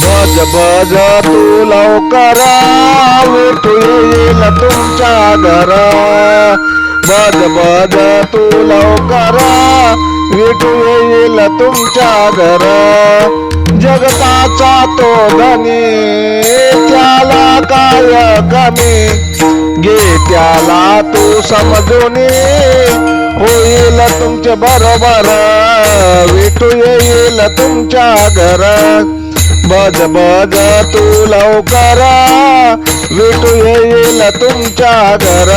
भज भज तू लवकर विठू येईल तुमच्या घर. भज भज तू लवकर विठू येईल तुमच्या घर. जगताचा तो धनी त्याला काय कमी घे त्याला तू समजून होईल तुमचे बरोबर विठू येईल तुमच्या घरात बज बज तू लवकर. विटू येईल तुमच्या घर.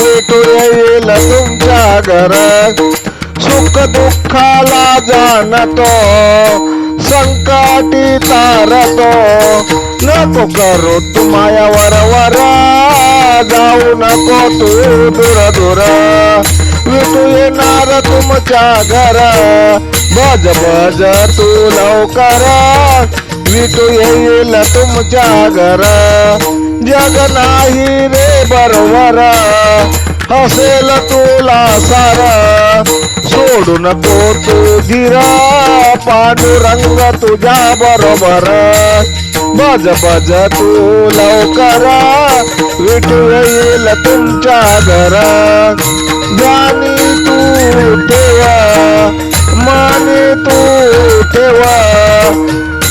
विटू येईल तुमच्या घर. सुख दुःखाला जाणतो संकटी तारतो नको करू तू मायावर वर. जाऊ नको तू दूर दूर विठू येणार तुमच्या घर बज बज तू लवकर विठू येईल तुमच्या घर जग नाही रे बरोबर. हसेल तुला सार. सोडू नको तू धीर पांडुरंग तुझ्या बरोबर. बज बज तू लवकर विठू येईल तुमच्या घरा ज्ञानी तू ठेवा माने तू ठेवा.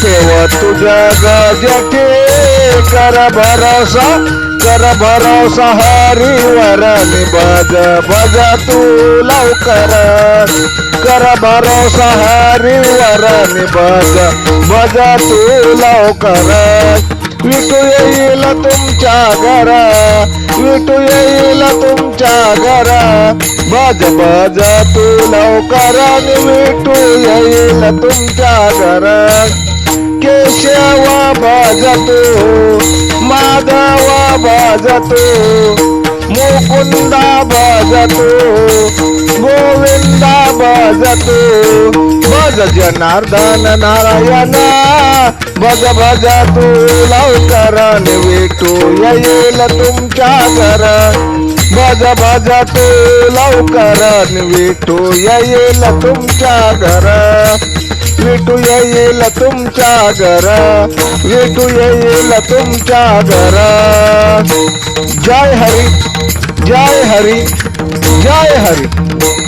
ठेवा तुझ्या गजटे कर भरोसा कर भरोसा हरिवर बज बज तू लवकर. कर भरोसा हरिवर बज बज तू लवकर. विटू येईल तुमच्या घर विटू येईल तुमच्या घरा बज बज तू लवकर भेटू येईल तुमच्या घरा केशव भजतो माधव भजतो मुकुंदा भजतो गोविंदा भजतो. भज जनार्दन नारायण भज बज तू लवकर भेटू येईल तुमच्या घरा बाजा बाजा तो लवकर आणि विठू येईल तुमच्या घरा. विठू येईल तुमच्या घरा. विठू येईल तुमच्या घरा. जय हरी जय हरी जय हरी.